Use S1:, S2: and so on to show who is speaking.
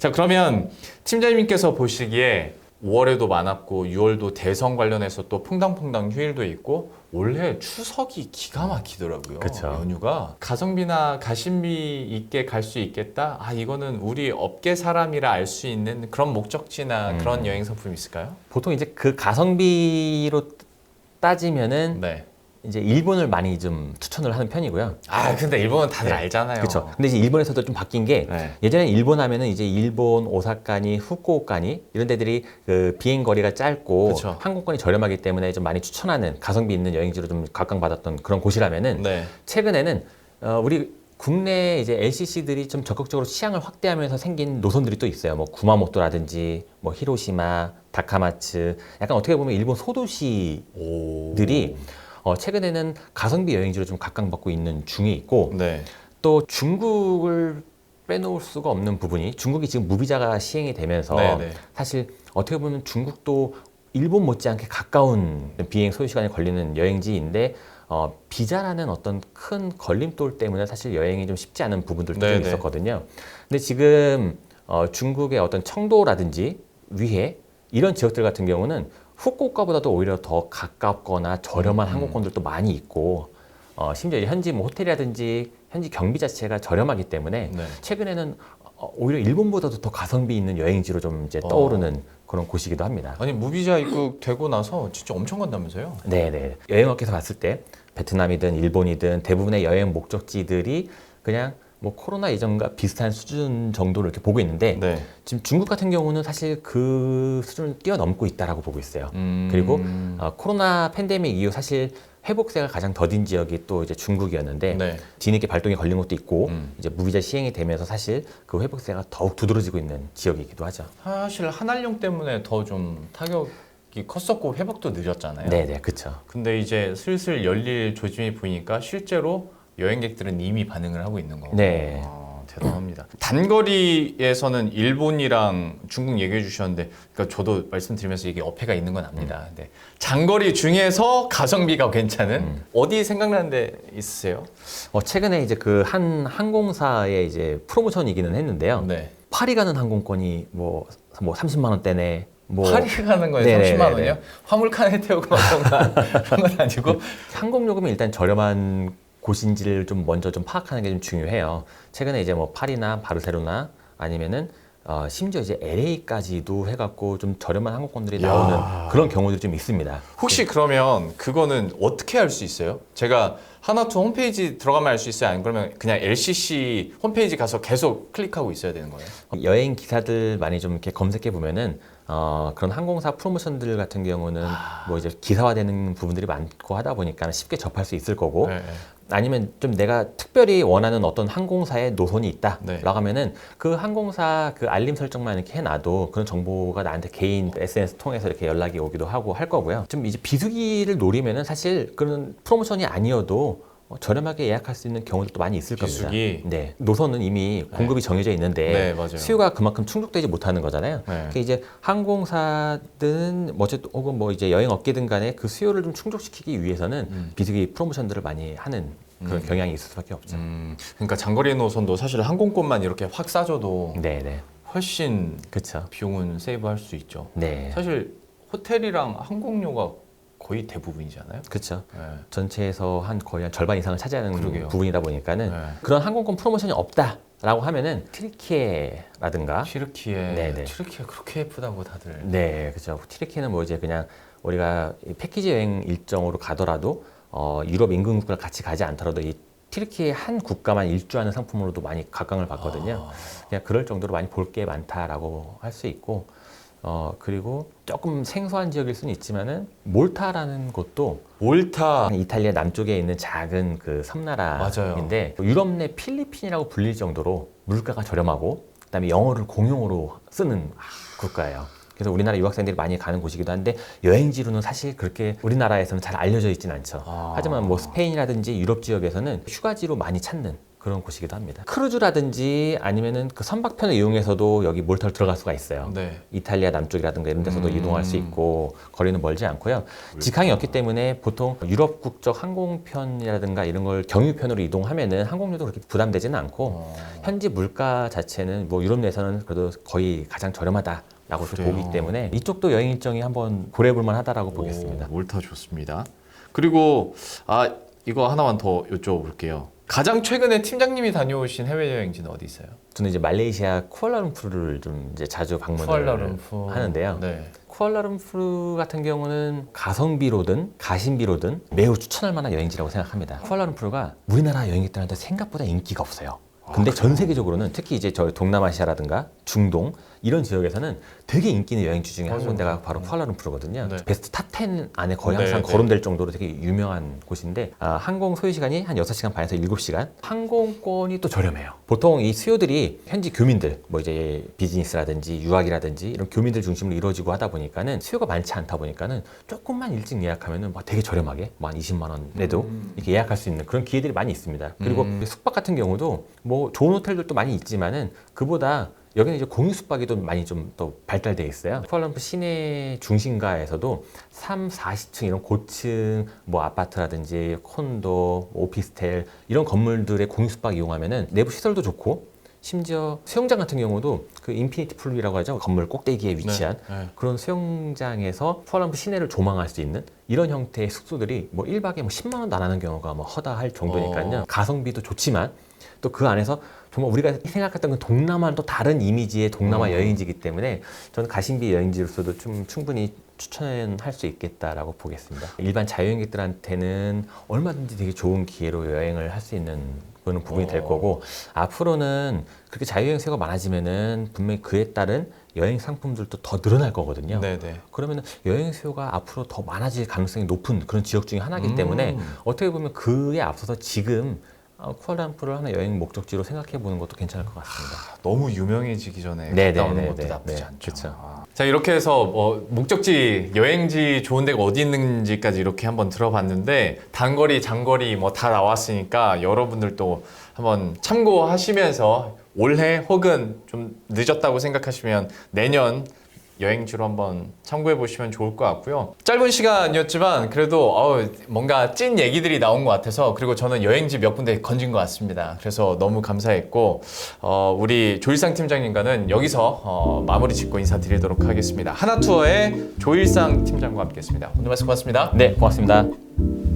S1: 자, 그러면 팀장님께서 보시기에 5월에도 많았고 6월도 대선 관련해서 또 퐁당퐁당 휴일도 있고 올해 추석이 기가 막히더라고요.
S2: 그쵸.
S1: 연휴가 가성비나 가심비 있게 갈 수 있겠다. 아 이거는 우리 업계 사람이라 알 수 있는 그런 목적지나
S2: 음.
S1: 그런 여행 상품 있을까요?
S2: 보통 이제 그 가성비로 따지면은
S1: 네.
S2: 이제 일본을 많이 좀 추천을 하는 편이고요.
S1: 아 근데 일본은 다들
S2: 네.
S1: 알잖아요.
S2: 그렇죠. 근데 이제 일본에서도 좀 바뀐 게
S1: 네.
S2: 예전에 일본 하면은 이제 일본 오사카니 후쿠오카니 이런 데들이 그 비행 거리가 짧고
S1: 그쵸.
S2: 항공권이 저렴하기 때문에 좀 많이 추천하는 가성비 있는 여행지로 좀 각광받았던 그런 곳이라면은
S1: 네.
S2: 최근에는 어, 우리 국내 이제 LCC들이 좀 적극적으로 시향을 확대하면서 생긴 노선들이 또 있어요. 뭐 구마모토라든지 뭐 히로시마, 다카마츠, 약간 어떻게 보면 일본 소도시들이
S1: 오.
S2: 어, 최근에는 가성비 여행지로 좀 각광받고 있는 중에 있고
S1: 네.
S2: 또 중국을 빼놓을 수가 없는 부분이 중국이 지금 무비자가 시행이 되면서
S1: 네, 네.
S2: 사실 어떻게 보면 중국도 일본 못지않게 가까운 비행 소요 시간이 걸리는 여행지인데 어, 비자라는 어떤 큰 걸림돌 때문에 사실 여행이 좀 쉽지 않은 부분들도
S1: 네,
S2: 좀
S1: 네.
S2: 있었거든요. 근데 지금 어, 중국의 어떤 청도라든지 위해 이런 지역들 같은 경우는 후쿠오카보다도 오히려 더 가깝거나 저렴한
S1: 음.
S2: 항공권들도 많이 있고 어, 심지어 현지 뭐 호텔이라든지 현지 경비 자체가 저렴하기 때문에
S1: 네.
S2: 최근에는 어, 오히려 일본보다도 더 가성비 있는 여행지로 좀 이제
S1: 어.
S2: 떠오르는 그런 곳이기도 합니다.
S1: 아니 무비자 입국 되고 나서 진짜 엄청 간다면서요?
S2: 네네. 여행업계에서 봤을 때 베트남이든 일본이든 대부분의 여행 목적지들이 그냥 뭐 코로나 이전과 비슷한 수준 정도를 이렇게 보고 있는데
S1: 네.
S2: 지금 중국 같은 경우는 사실 그 수준을 뛰어넘고 있다라고 보고 있어요.
S1: 음.
S2: 그리고 어, 코로나 팬데믹 이후 사실 회복세가 가장 더딘 지역이 또 이제 중국이었는데
S1: 네.
S2: 뒤늦게 발동이 걸린 것도 있고
S1: 음.
S2: 이제 무비자 시행이 되면서 사실 그 회복세가 더욱 두드러지고 있는 지역이기도 하죠.
S1: 사실 한한령 때문에 더 좀 타격이 컸었고 회복도 느렸잖아요.
S2: 네네, 그렇죠.
S1: 근데 이제 슬슬 열릴 조짐이 보이니까 실제로 여행객들은 이미 반응을 하고 있는 거고.
S2: 네.
S1: 아, 대단합니다. 단거리에서는 일본이랑 중국 얘기해 주셨는데, 그러니까 저도 말씀드리면서 이게 어폐가 있는 건 압니다.
S2: 음.
S1: 근데 장거리 중에서 가성비가 괜찮은 어디 생각나는 데 있으세요?
S2: 어, 최근에 이제 그 한 항공사의 이제 프로모션이기는 했는데요.
S1: 네.
S2: 파리 가는 항공권이 뭐, 뭐 30만 원대네. 뭐
S1: 파리 가는 거에
S2: 네네네네.
S1: 30만 원이요? 화물칸에 태우고 막 그런 건 아니고.
S2: 항공 요금이 일단 저렴한 곳인지를 좀 먼저 좀 파악하는 게 좀 중요해요. 최근에 이제 뭐 파리나 바르셀로나 아니면은 어, 심지어 이제 LA까지도 해갖고 좀 저렴한 항공권들이
S1: 야.
S2: 나오는 그런 경우들이 좀 있습니다.
S1: 혹시 그러면 그거는 어떻게 할수 있어요? 제가 하나투 홈페이지 들어가면 알 수 있어요? 아니면 그러면 그냥 LCC 홈페이지 가서 계속 클릭하고 있어야 되는 거예요?
S2: 여행 기사들 많이 좀 이렇게 검색해 보면은 어, 그런 항공사 프로모션들 같은 경우는 뭐 이제 기사화되는 부분들이 많고 하다 보니까 쉽게 접할 수 있을 거고
S1: 네, 네.
S2: 아니면 좀 내가 특별히 원하는 어떤 항공사의 노선이 있다라고
S1: 네.
S2: 하면은 그 항공사 그 알림 설정만 이렇게 해놔도 그런 정보가 나한테 개인 SNS 통해서 이렇게 연락이 오기도 하고 할 거고요. 좀 이제 비수기를 노리면은 사실 그런 프로모션이 아니어도 어, 저렴하게 예약할 수 있는 경우들도 많이 있을
S1: 비수기?
S2: 겁니다. 네, 노선은 이미 공급이 정해져 있는데
S1: 네.
S2: 수요가 그만큼 충족되지 못하는 거잖아요.
S1: 네.
S2: 그러니까 이제 항공사든 뭐 어쨌든 혹은 뭐 이제 여행 업계든 간에 그 수요를 좀 충족시키기 위해서는
S1: 음.
S2: 비수기 프로모션들을 많이 하는 그런 경향이 있을 수밖에 없죠.
S1: 음, 그러니까 장거리 노선도 사실 항공권만 이렇게 확 싸줘도
S2: 네, 네,
S1: 훨씬
S2: 그렇죠.
S1: 비용은 세이브할 수 있죠.
S2: 네,
S1: 사실 호텔이랑 항공료가 거의 대부분이잖아요.
S2: 그렇죠.
S1: 네.
S2: 전체에서 한 거의 한 절반 이상을 차지하는
S1: 그러게요.
S2: 부분이다 보니까는
S1: 네.
S2: 그런 항공권 프로모션이 없다라고 하면은 트리키에라든가
S1: 튀르키예,
S2: 아? 네네.
S1: 튀르키예 그렇게 예쁘다고 다들.
S2: 네, 그렇죠. 트리키는 뭐 이제 그냥 우리가 이 패키지 여행 일정으로 가더라도 어, 유럽 인근 국가를 같이 가지 않더라도 이 튀르키의 한 국가만 일주하는 상품으로도 많이 각광을 받거든요.
S1: 아,
S2: 그냥 그럴 정도로 많이 볼 게 많다라고 할 수 있고 어 그리고 조금 생소한 지역일 수는 있지만은 몰타라는 곳도
S1: 몰타.
S2: 이탈리아 남쪽에 있는 작은 그 섬나라인데 유럽 내 필리핀이라고 불릴 정도로 물가가 저렴하고 그다음에 영어를 공용어로 쓰는 국가예요. 그래서 우리나라 유학생들이 많이 가는 곳이기도 한데 여행지로는 사실 그렇게 우리나라에서는 잘 알려져 있진 않죠.
S1: 아.
S2: 하지만 뭐 스페인이라든지 유럽 지역에서는 휴가지로 많이 찾는 그런 곳이기도 합니다. 크루즈라든지 아니면은 그 선박편을 이용해서도 여기 몰타로 들어갈 수가 있어요.
S1: 네.
S2: 이탈리아 남쪽이라든가 이런 데서도
S1: 음.
S2: 이동할 수 있고 거리는 멀지 않고요. 직항이 없기 때문에 보통 유럽 국적 항공편이라든가 이런 걸 경유편으로 이동하면은 항공료도 그렇게 부담되지는 않고
S1: 어.
S2: 현지 물가 자체는 뭐 유럽 내에서는 그래도 거의 가장 저렴하다 라고 또
S1: 그래요.
S2: 보기 때문에 이쪽도 여행 일정이 한번 고려해볼 만하다라고 보겠습니다.
S1: 오, 몰타 좋습니다. 그리고 아 이거 하나만 더 여쭤볼게요. 가장 최근에 팀장님이 다녀오신 해외 여행지는 어디 있어요?
S2: 저는 이제 말레이시아 쿠알라룸푸르를 좀 이제 자주 방문을
S1: 쿠알라룸푸
S2: 하는데요.
S1: 네.
S2: 쿠알라룸푸르 같은 경우는 가성비로든 가심비로든 매우 추천할 만한 여행지라고 생각합니다. 쿠알라룸푸르가 우리나라 여행객들한테 생각보다 인기가 없어요. 근데 전 세계적으로는 특히 이제 저 동남아시아라든가 중동 이런 지역에서는 되게 인기 있는 여행지 중에 한
S1: 맞아요.
S2: 군데가 바로 쿠알라룸푸르거든요.
S1: 네.
S2: 베스트 탑 10 안에 거의
S1: 네,
S2: 항상
S1: 네.
S2: 거론될 정도로 되게 유명한 곳인데 아, 항공 소요 시간이 한 6시간 반에서 7시간. 항공권이 또 저렴해요. 보통 이 수요들이 현지 교민들 뭐 이제 비즈니스라든지 유학이라든지 이런 교민들 중심으로 이루어지고 하다 보니까는 수요가 많지 않다 보니까는 조금만 일찍 예약하면은 막 되게 저렴하게 뭐한 20만 원에도
S1: 음.
S2: 이렇게 예약할 수 있는 그런 기회들이 많이 있습니다. 그리고
S1: 음.
S2: 숙박 같은 경우도 뭐 좋은 호텔들도 많이 있지만은 그보다 여기는 이제 공유 숙박이 또 많이 좀 더 발달돼 있어요. 쿠알라룸푸르 시내 중심가에서도 3, 40층 이런 고층 뭐 아파트라든지 콘도, 뭐 오피스텔 이런 건물들의 공유 숙박 이용하면은 내부 시설도 좋고 심지어 수영장 같은 경우도 그 인피니티 풀이라고 하죠. 건물 꼭대기에 위치한
S1: 네. 네.
S2: 그런 수영장에서 쿠알라룸푸르 시내를 조망할 수 있는 이런 형태의 숙소들이 뭐 1박에 뭐 10만 원도 안 하는 경우가 뭐 허다할 정도니까요.
S1: 어.
S2: 가성비도 좋지만 또 그 안에서 정말 우리가 생각했던 그 동남아는 또 다른 이미지의 동남아
S1: 음.
S2: 여행지이기 때문에 저는 가심비 여행지로서도 좀 충분히 추천할 수 있겠다라고 보겠습니다. 일반 자유여행객들한테는 얼마든지 되게 좋은 기회로 여행을 할 수 있는 그런 부분이 될
S1: 어.
S2: 거고 앞으로는 그렇게 자유여행 수요가 많아지면은 분명히 그에 따른 여행 상품들도 더 늘어날 거거든요.
S1: 네, 네.
S2: 그러면 여행 수요가 앞으로 더 많아질 가능성이 높은 그런 지역 중에 하나이기
S1: 음.
S2: 때문에 어떻게 보면 그에 앞서서 지금 어, 쿠알라룸푸르를 하나 여행 목적지로 생각해 보는 것도 괜찮을 것 같습니다.
S1: 너무 유명해지기 전에
S2: 네,
S1: 갔다
S2: 네,
S1: 오는
S2: 네,
S1: 것도
S2: 네,
S1: 나쁘지
S2: 네,
S1: 않죠.
S2: 그쵸.
S1: 아. 자 이렇게 해서 뭐 목적지 여행지 좋은 데가 어디 있는지까지 이렇게 한번 들어봤는데 단거리 장거리 뭐 다 나왔으니까 여러분들도 한번 참고하시면서 올해 혹은 좀 늦었다고 생각하시면 내년 여행지로 한번 참고해 보시면 좋을 것 같고요. 짧은 시간이었지만 그래도 어우, 뭔가 찐 얘기들이 나온 것 같아서 그리고 저는 여행지 몇 군데 건진 것 같습니다. 그래서 너무 감사했고 어, 우리 조일상 팀장님과는 여기서 어, 마무리 짓고 인사드리도록 하겠습니다. 하나투어의 조일상 팀장과 함께했습니다. 오늘 말씀 고맙습니다.
S2: 네, 고맙습니다.